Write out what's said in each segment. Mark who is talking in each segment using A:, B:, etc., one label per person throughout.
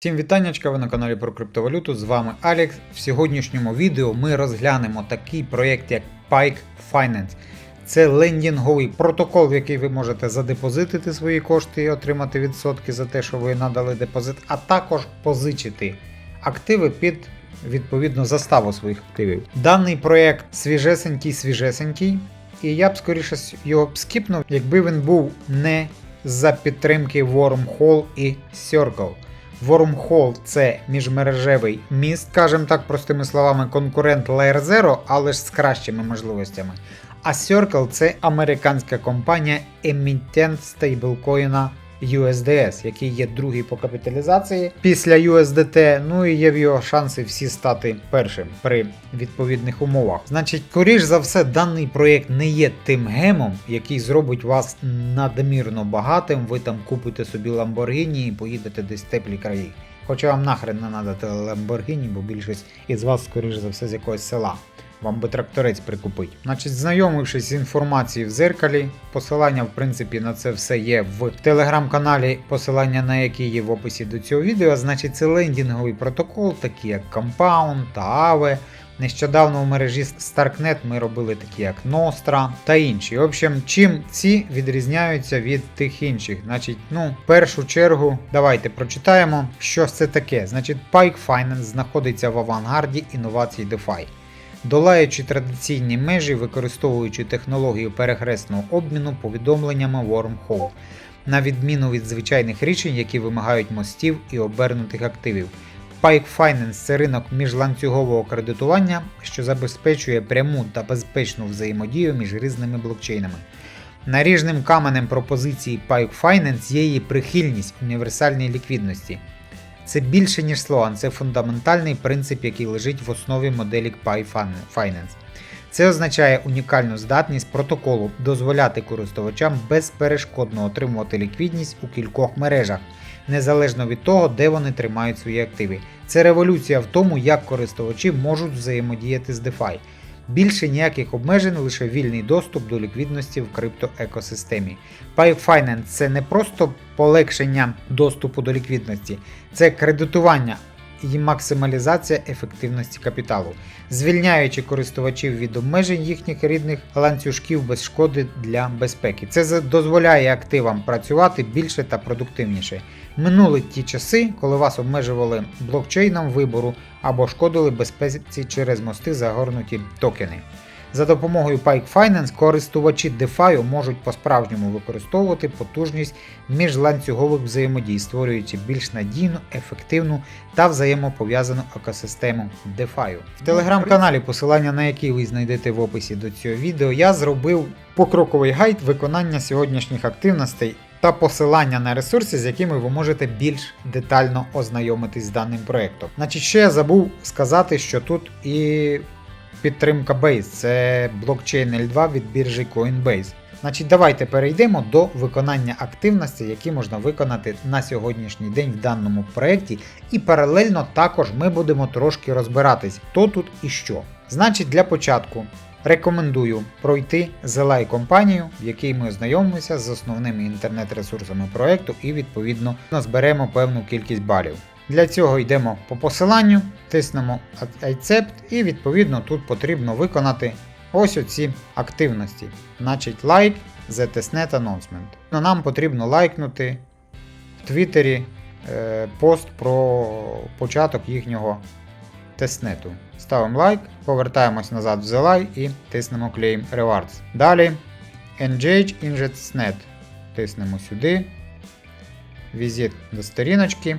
A: Всім вітаннячка, ви на каналі про криптовалюту. З вами Алекс. В сьогоднішньому відео ми розглянемо такий проєкт, як Pike Finance. Це лендінговий протокол, в який ви можете задепозитити свої кошти і отримати відсотки за те, що ви надали депозит, а також позичити активи під відповідну заставу своїх активів. Даний проєкт свіжесенький, свіжесенький, і я б скоріше його б скіпнув, якби він був не за підтримки Wormhole і Circle. Wormhole – це міжмережевий міст, скажімо так, простими словами, конкурент Layer Zero, але ж з кращими можливостями. А Circle це американська компанія емітент стейблкоїна USDS, який є другий по капіталізації після USDT. Ну і є в його шанси всі стати першим при відповідних умовах. Значить, скоріш за все, даний проєкт не є тим гемом, який зробить вас надмірно багатим. Ви там купите собі Lamborghini і поїдете десь в теплі краї. Хоча вам нахрен не треба Lamborghini, бо більшість із вас, скоріш за все, з якогось села. Вам би тракторець прикупить. Значить, знайомившись з інформацією в зеркалі, посилання, в принципі, на це все є в телеграм-каналі, посилання на який є в описі до цього відео. Значить, це лендінговий протокол, такі як Compound та Aave. Нещодавно в мережі Starknet ми робили такі як Nostra та інші. В общем, чим ці відрізняються від тих інших? Значить, ну, в першу чергу, давайте прочитаємо, що це таке. Значить, Pike Finance знаходиться в авангарді інновацій DeFi. Долаючи традиційні межі, використовуючи технологію перехресного обміну повідомленнями Wormhole, на відміну від звичайних рішень, які вимагають мостів і обернутих активів. Pike Finance це ринок міжланцюгового кредитування, що забезпечує пряму та безпечну взаємодію між різними блокчейнами. Наріжним каменем пропозиції Pike Finance є її прихильність універсальній ліквідності. Це більше, ніж слоган, це фундаментальний принцип, який лежить в основі моделі Pike Finance. Це означає унікальну здатність протоколу дозволяти користувачам безперешкодно отримувати ліквідність у кількох мережах, незалежно від того, де вони тримають свої активи. Це революція в тому, як користувачі можуть взаємодіяти з DeFi. Більше ніяких обмежень, лише вільний доступ до ліквідності в криптоекосистемі. Pike Finance це не просто полегшення доступу до ліквідності, це кредитування і максималізація ефективності капіталу, звільняючи користувачів від обмежень їхніх рідних ланцюжків без шкоди для безпеки. Це дозволяє активам працювати більше та продуктивніше. Минули ті часи, коли вас обмежували блокчейном вибору або шкодили безпеці через мости загорнуті токени. За допомогою Pike Finance користувачі DeFi можуть по-справжньому використовувати потужність міжланцюгових взаємодій, створюючи більш надійну, ефективну та взаємопов'язану екосистему DeFi. В телеграм-каналі, посилання на який ви знайдете в описі до цього відео, я зробив покроковий гайд виконання сьогоднішніх активностей та посилання на ресурси, з якими ви можете більш детально ознайомитись з даним проєктом. Значить, ще я забув сказати, що тут і підтримка Base, це блокчейн L2 від біржі Coinbase. Значить, давайте перейдемо до виконання активностей, які можна виконати на сьогоднішній день в даному проєкті, і паралельно також ми будемо трошки розбиратись, хто тут і що. Значить, для початку рекомендую пройти Zelai компанію, в якій ми ознайомимося з основними інтернет-ресурсами проєкту і відповідно зберемо певну кількість балів. Для цього йдемо по посиланню, тиснемо Accept і відповідно тут потрібно виконати ось оці активності. Значить, лайк the testnet announcement. Нам потрібно лайкнути в Твіттері е, пост про початок їхнього тестнету. Ставимо лайк, повертаємось назад в Zelai і тиснемо Claim Rewards. Далі Engage in the testnet. Тиснемо сюди. Візит до сторіночки.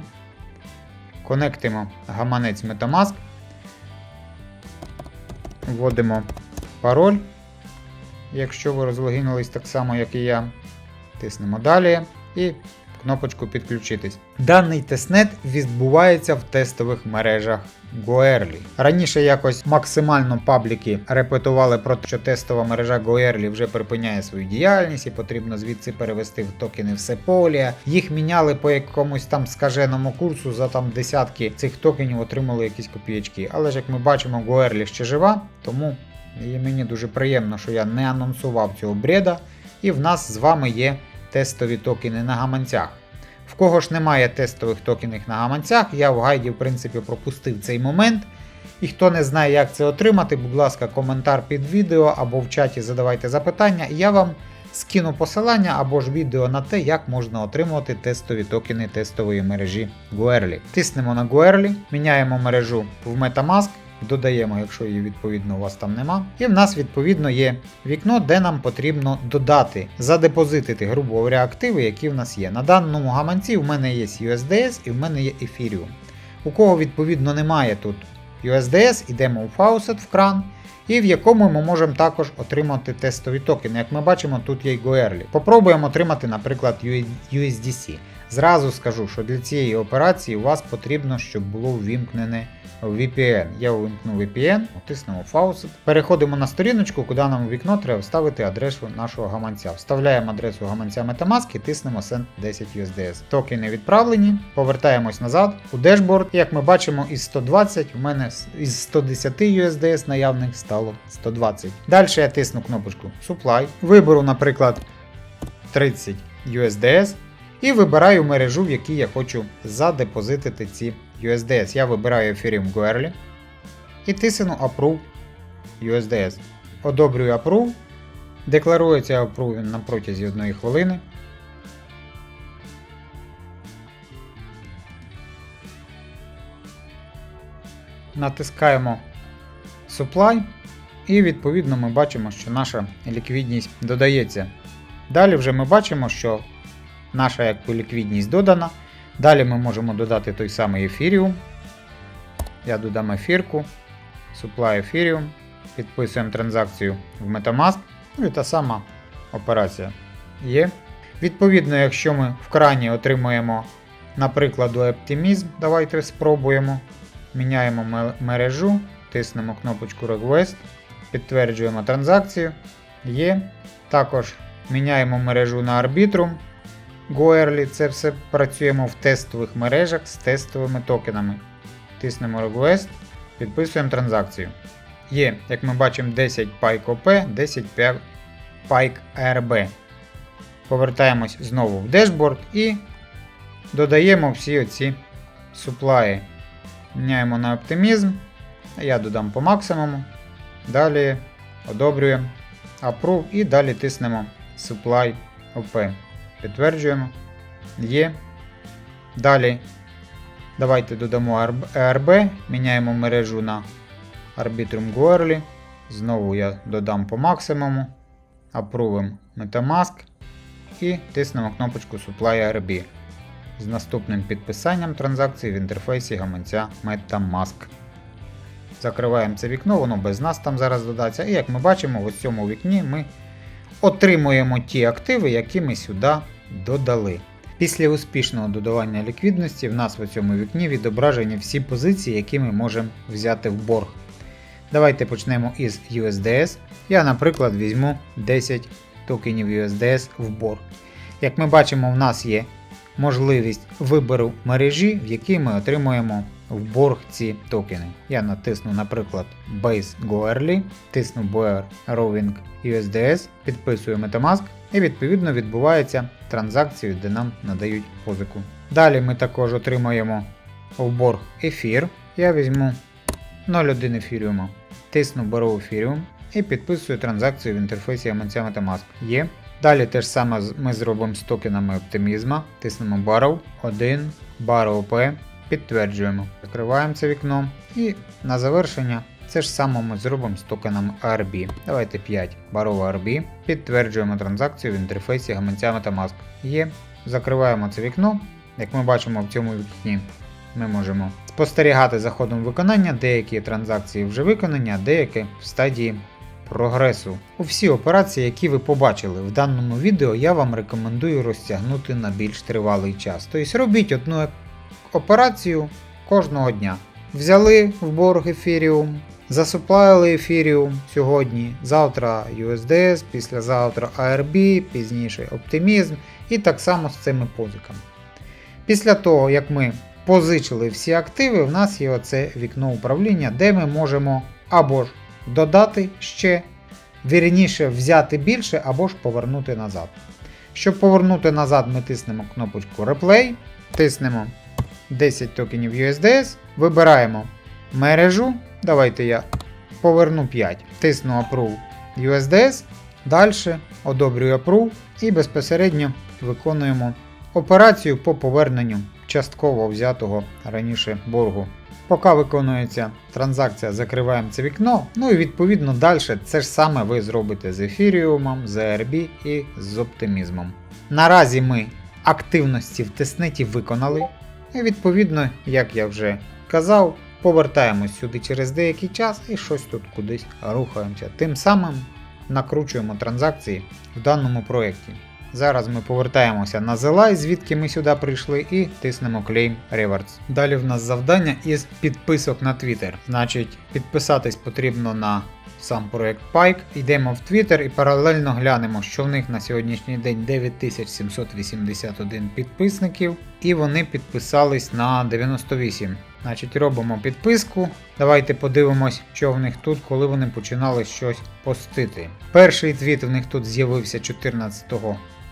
A: Конектимо гаманець Metamask. Вводимо пароль. Якщо ви розлогінулись так само, як і я. Тиснемо далі і кнопочку підключитись. Даний тестнет відбувається в тестових мережах Goerli. Раніше якось максимально пабліки репетували про те, що тестова мережа Goerli вже припиняє свою діяльність і потрібно звідси перевести в токени все поле. Їх міняли по якомусь там скаженому курсу за там десятки цих токенів отримали якісь копієчки. Але ж як ми бачимо, Goerli ще жива, тому і мені дуже приємно, що я не анонсував цього бреда. І в нас з вами є тестові токени на гаманцях. В кого ж немає тестових токенів на гаманцях, я в гайді в принципі пропустив цей момент. І хто не знає, як це отримати, будь ласка, коментар під відео або в чаті задавайте запитання, і я вам скину посилання або ж відео на те, як можна отримувати тестові токени тестової мережі Guerli. Тиснемо на Guerli, міняємо мережу в Metamask, додаємо, якщо її відповідно у вас там нема. І в нас відповідно є вікно, де нам потрібно додати, задепозитити, грубо говоря, активи, які в нас є. На даному гаманці в мене є USDS і в мене є Ethereum. У кого відповідно немає тут USDS, йдемо у Faucet в кран, і в якому ми можемо також отримати тестові токени. Як ми бачимо, тут є й Goerli. Попробуємо отримати, наприклад, USDC. Зразу скажу, що для цієї операції у вас потрібно, щоб було ввімкнене VPN. Я увімкну VPN, натиснемо Faucet. Переходимо на сторіночку, куди нам вікно треба вставити адресу нашого гаманця. Вставляємо адресу гаманця Metamask і тиснемо Send 10 USDS. Токени відправлені, повертаємось назад у дешборд. Як ми бачимо, із 120 у мене із 110 USDS наявних стало 120. Далі я тисну кнопочку Supply. Виберу, наприклад, 30 USDS. І вибираю мережу, в якій я хочу задепозитити ці USDS. Я вибираю Ethereum Guerli і тисну Approve USDS. Одобрюю Approve. Декларується Approve на протязі 1 хвилини. Натискаємо Supply. І відповідно ми бачимо, що наша ліквідність додається. Далі вже ми бачимо, що наша ліквідність додана. Далі ми можемо додати той самий ефіріум. Я додам ефірку, supply Ethereum, підписуємо транзакцію в Metamask. Ну і та сама операція є. Відповідно, якщо ми в крані отримуємо, наприклад, Optimism, давайте спробуємо. Міняємо мережу, тиснемо кнопочку Request, підтверджуємо транзакцію. Є. Також міняємо мережу на Arbitrum. Goerli, це все працюємо в тестових мережах з тестовими токенами. Тиснемо Request, підписуємо транзакцію. Є, як ми бачимо, 10 Pike OP, 10 Pike ARB. Повертаємось знову в дешборд і додаємо всі оці суплаї. Міняємо на оптимізм. Я додам по максимуму. Далі одобрюємо Approve і далі тиснемо Supply OP. Підтверджуємо. Є. Далі давайте додамо ARB, міняємо мережу на Arbitrum Goerli. Знову я додам по максимуму. Апрувим Metamask і тиснемо кнопочку Supply ARB з наступним підписанням транзакції в інтерфейсі гаманця Metamask. Закриваємо це вікно, воно без нас там зараз додаться. І як ми бачимо, в цьому вікні ми отримуємо ті активи, які ми сюди додали. Після успішного додавання ліквідності в нас в цьому вікні відображені всі позиції, які ми можемо взяти в борг. Давайте почнемо із USDS. Я, наприклад, візьму 10 токенів USDS в борг. Як ми бачимо, в нас є можливість вибору мережі, в якій ми отримуємо в борг ці токени. Я натисну, наприклад, Base Goerli, тисну Boer Rowing USDS, підписую Metamask і відповідно відбувається транзакцію, де нам надають позику. Далі ми також отримаємо в борг ефір. Я візьму 0,1 ефіріума, тисну Borrow ефіріум і підписую транзакцію в інтерфейсі гаманця Metamask. Є. Далі те ж саме ми зробимо з токенами оптимізма. Тиснемо Borrow 1, Borrow OP, підтверджуємо. Закриваємо це вікно. І на завершення це ж саме ми зробимо з токеном ARB. Давайте 5 Borrow ARB. Підтверджуємо транзакцію в інтерфейсі гаманця Metamask. Є. Закриваємо це вікно. Як ми бачимо в цьому вікні, ми можемо спостерігати за ходом виконання, деякі транзакції вже виконані, а деякі в стадії прогресу. У всі операції, які ви побачили в даному відео, я вам рекомендую розтягнути на більш тривалий час. Тобто робіть одну операцію кожного дня. Взяли в борг ефіріум, засуплали ефіріум сьогодні, завтра USDS, післязавтра ARB, пізніше оптимізм і так само з цими позиками. Після того, як ми позичили всі активи, в нас є оце вікно управління, де ми можемо або ж додати ще, вірніше взяти більше, або ж повернути назад. Щоб повернути назад, ми тиснемо кнопочку Replay, тиснемо 10 токенів USDS, вибираємо мережу. Давайте я поверну 5. Тисну Approve USDS. Далі одобрюю Approve і безпосередньо виконуємо операцію по поверненню частково взятого раніше боргу. Поки виконується транзакція, закриваємо це вікно. Ну і відповідно далі це ж саме ви зробите з ефіріумом, з ARB і з оптимізмом. Наразі ми активності в тестнеті виконали. І відповідно, як я вже казав, повертаємось сюди через деякий час і щось тут кудись рухаємося. Тим самим накручуємо транзакції в даному проєкті. Зараз ми повертаємося на Zelai, звідки ми сюди прийшли, і тиснемо Claim Rewards. Далі в нас завдання із підписок на Twitter. Значить, підписатись потрібно на сам проект Pike. Йдемо в Twitter і паралельно глянемо, що в них на сьогоднішній день 9781 підписників, і вони підписались на 98. Значить, робимо підписку. Давайте подивимось, що в них тут, коли вони починали щось постити. Перший твіт в них тут з'явився 14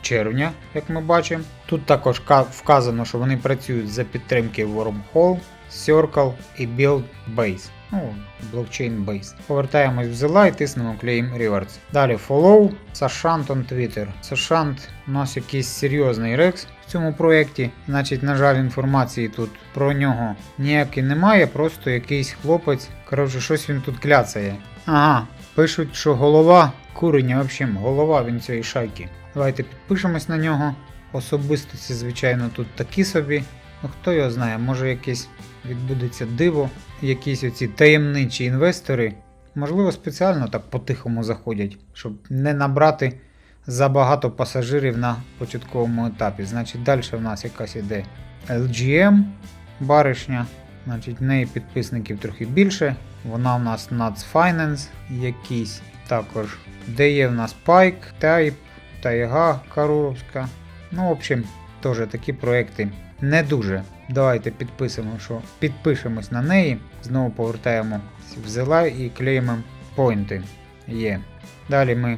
A: червня, як ми бачимо. Тут також вказано, що вони працюють за підтримки Wormhole, Circle і Build Base. Ну, блокчейн Base. Повертаємось в Zela і тиснемо Claim Rewards. Далі Follow, Сашант on Twitter. Сашант у нас якийсь серйозний рекс в цьому проєкті. Значить, на жаль, інформації тут про нього ніякої немає, просто якийсь хлопець. Коротше, щось він тут кляцає. Ага, пишуть, що голова курення, в общем, голова він цієї шайки. Давайте підпишемось на нього. Особистості, звичайно, тут такі собі. Ну хто його знає, може якесь відбудеться диво, якісь оці таємничі інвестори, можливо, спеціально так по-тихому заходять, щоб не набрати забагато пасажирів на початковому етапі. Значить, далі в нас якась іде LGM баришня. Значить, в неї підписників трохи більше. Вона в нас Nuts Finance якийсь. Також, де є в нас Pike, Type, Тайга Каруровська. Ну, в общем, теж такі проекти не дуже. Давайте підписимо, що підпишемось на неї. Знову повертаємо в Zela і клеїмо поінти. Є. Далі ми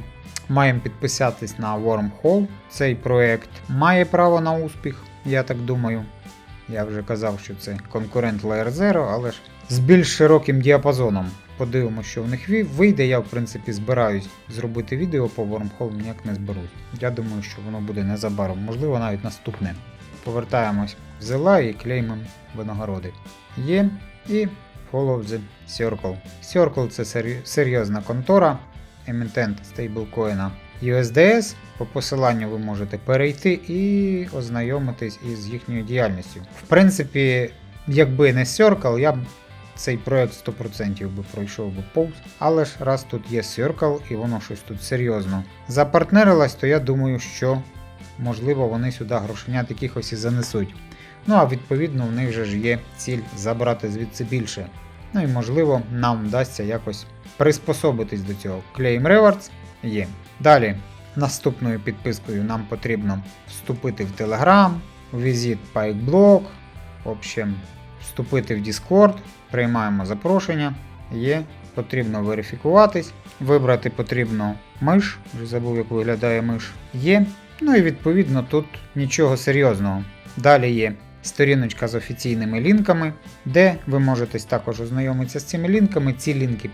A: маємо підписатись на Wormhole. Цей проект має право на успіх, я так думаю. Я вже казав, що це конкурент Layer Zero, але ж з більш широким діапазоном. Подивимося, що в них вийде. Я, в принципі, збираюсь зробити відео по Wormhole, ніяк не зберусь. Я думаю, що воно буде незабаром, можливо, навіть наступне. Повертаємось в Zela і клеймимо винагороди. Є і Follow the Circle. Circle це серйозна контора, емітент стейблкоїна USDS. По посиланню ви можете перейти і ознайомитись із їхньою діяльністю. В принципі, якби не Circle, я б цей проект 100% би пройшов би повз. Але ж раз тут є Circle і воно щось тут серйозно запартнерилось, то я думаю, що можливо вони сюди грошенят якихось і занесуть. Ну а відповідно в них вже ж є ціль забрати звідси більше. Ну і можливо нам вдасться якось приспособитись до цього. Claim Rewards є. Далі, наступною підпискою нам потрібно вступити в Telegram, в Visit PikeBlock, в общем, вступити в Discord, приймаємо запрошення, є, потрібно верифікуватись, вибрати потрібно миш, вже забув, як виглядає миш, є. Ну і відповідно тут нічого серйозного. Далі є сторіночка з офіційними лінками, де ви можете також ознайомитися з цими лінками. Ці лінки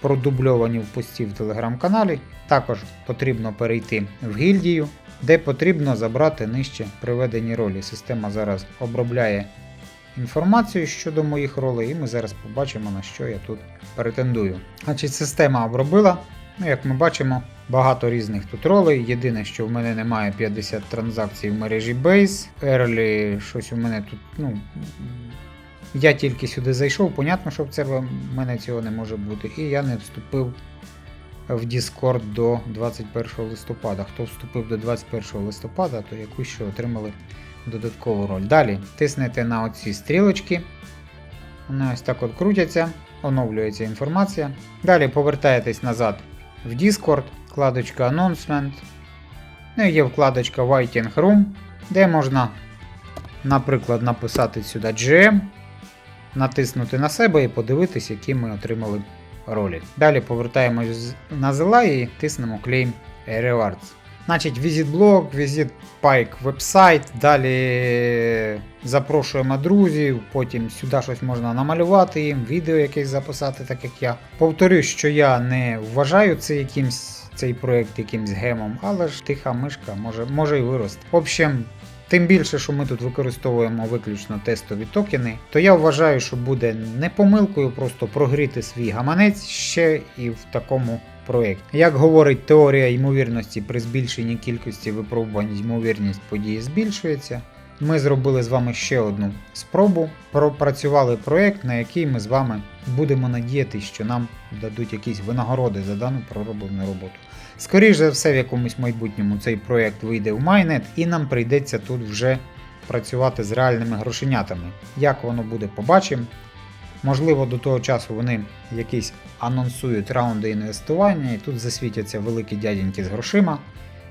A: продубльовані в пості в телеграм-каналі. Також потрібно перейти в гільдію, де потрібно забрати нижче приведені ролі. Система зараз обробляє інформацію щодо моїх ролей, і ми зараз побачимо, на що я тут претендую. Значить, система обробила. Ну, як ми бачимо, багато різних тут ролей. Єдине, що в мене немає 50 транзакцій в мережі Base. Early, щось у мене тут, ну. Я тільки сюди зайшов, понятно, що в це в мене цього не може бути. І я не вступив в Discord до 21 листопада. Хто вступив до 21 листопада, то якусь ще отримали додаткову роль. Далі тиснете на оці стрілочки. Вони ось так от крутяться, оновлюється інформація. Далі повертаєтесь назад в Discord, вкладочка Announcement. Ну і є вкладочка Waiting Room, де можна, наприклад, написати сюди GM, натиснути на себе і подивитись, які ми отримали ролі. Далі повертаємось на Zela і тиснемо Claim Rewards. Значить, візит-блог, візит Пайк вебсайт, далі запрошуємо друзів, потім сюди щось можна намалювати їм, відео якесь записати, так як я. Повторюсь, що я не вважаю це якимсь, цей проект якимсь гемом, але ж тиха мишка може, може і вирости. В общем, Тим більше, що ми тут використовуємо виключно тестові токени, то я вважаю, що буде не помилкою просто прогріти свій гаманець ще і в такому проєкті. Як говорить теорія ймовірності, при збільшенні кількості випробувань ймовірність події збільшується. Ми зробили з вами ще одну спробу, пропрацювали проєкт, на який ми з вами будемо надіятися, що нам дадуть якісь винагороди за дану пророблену роботу. Скоріше за все, в якомусь майбутньому цей проєкт вийде в майнет, і нам прийдеться тут вже працювати з реальними грошенятами. Як воно буде, побачимо. Можливо, до того часу вони якісь анонсують раунди інвестування, і тут засвітяться великі дяденьки з грошима.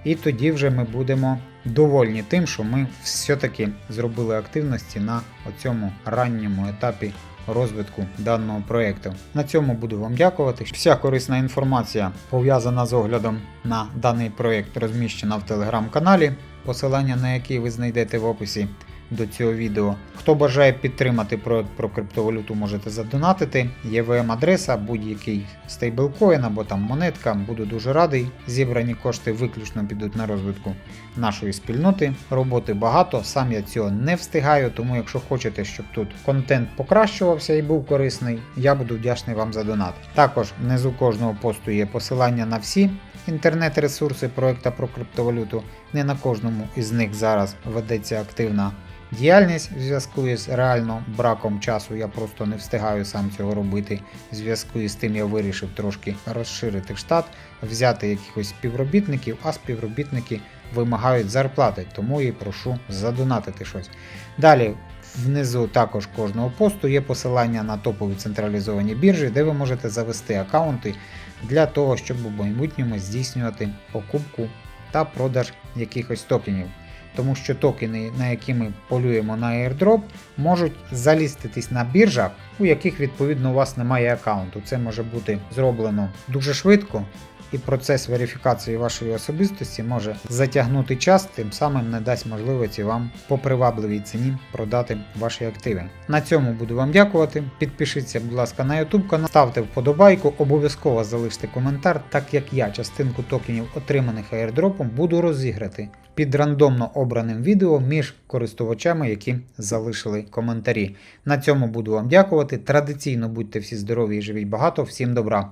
A: І тоді вже ми будемо довольні тим, що ми все-таки зробили активності на цьому ранньому етапі розвитку даного проєкту. На цьому буду вам дякувати. Вся корисна інформація пов'язана з оглядом на даний проєкт розміщена в телеграм-каналі, посилання на який ви знайдете в описі до цього відео. Хто бажає підтримати проект про криптовалюту, можете задонатити. ЄВМ адреса, будь-який стейблкоін або там монетка. Буду дуже радий. Зібрані кошти виключно підуть на розвитку нашої спільноти. Роботи багато, сам я цього не встигаю, тому якщо хочете, щоб тут контент покращувався і був корисний, я буду вдячний вам за донат. Також внизу кожного посту є посилання на всі інтернет-ресурси проекту про криптовалюту. Не на кожному із них зараз ведеться активна діяльність в зв'язку із реально браком часу. Я просто не встигаю сам цього робити. В зв'язку із тим я вирішив трошки розширити штат, взяти якихось співробітників, а співробітники вимагають зарплати, тому і прошу задонатити щось. Далі. Внизу також кожного посту є посилання на топові централізовані біржі, де ви можете завести аккаунти для того, щоб у майбутньому здійснювати покупку та продаж якихось токенів. Тому що токени, на які ми полюємо на airdrop, можуть заліститись на біржах, у яких відповідно у вас немає аккаунту. Це може бути зроблено дуже швидко, і процес верифікації вашої особистості може затягнути час, тим самим не дасть можливості вам по привабливій ціні продати ваші активи. На цьому буду вам дякувати. Підпишіться, будь ласка, на YouTube канал, ставте вподобайку, обов'язково залиште коментар, так як я частинку токенів, отриманих airdropом, буду розіграти під рандомно обраним відео між користувачами, які залишили коментарі. На цьому буду вам дякувати. Традиційно будьте всі здорові і живіть багато. Всім добра!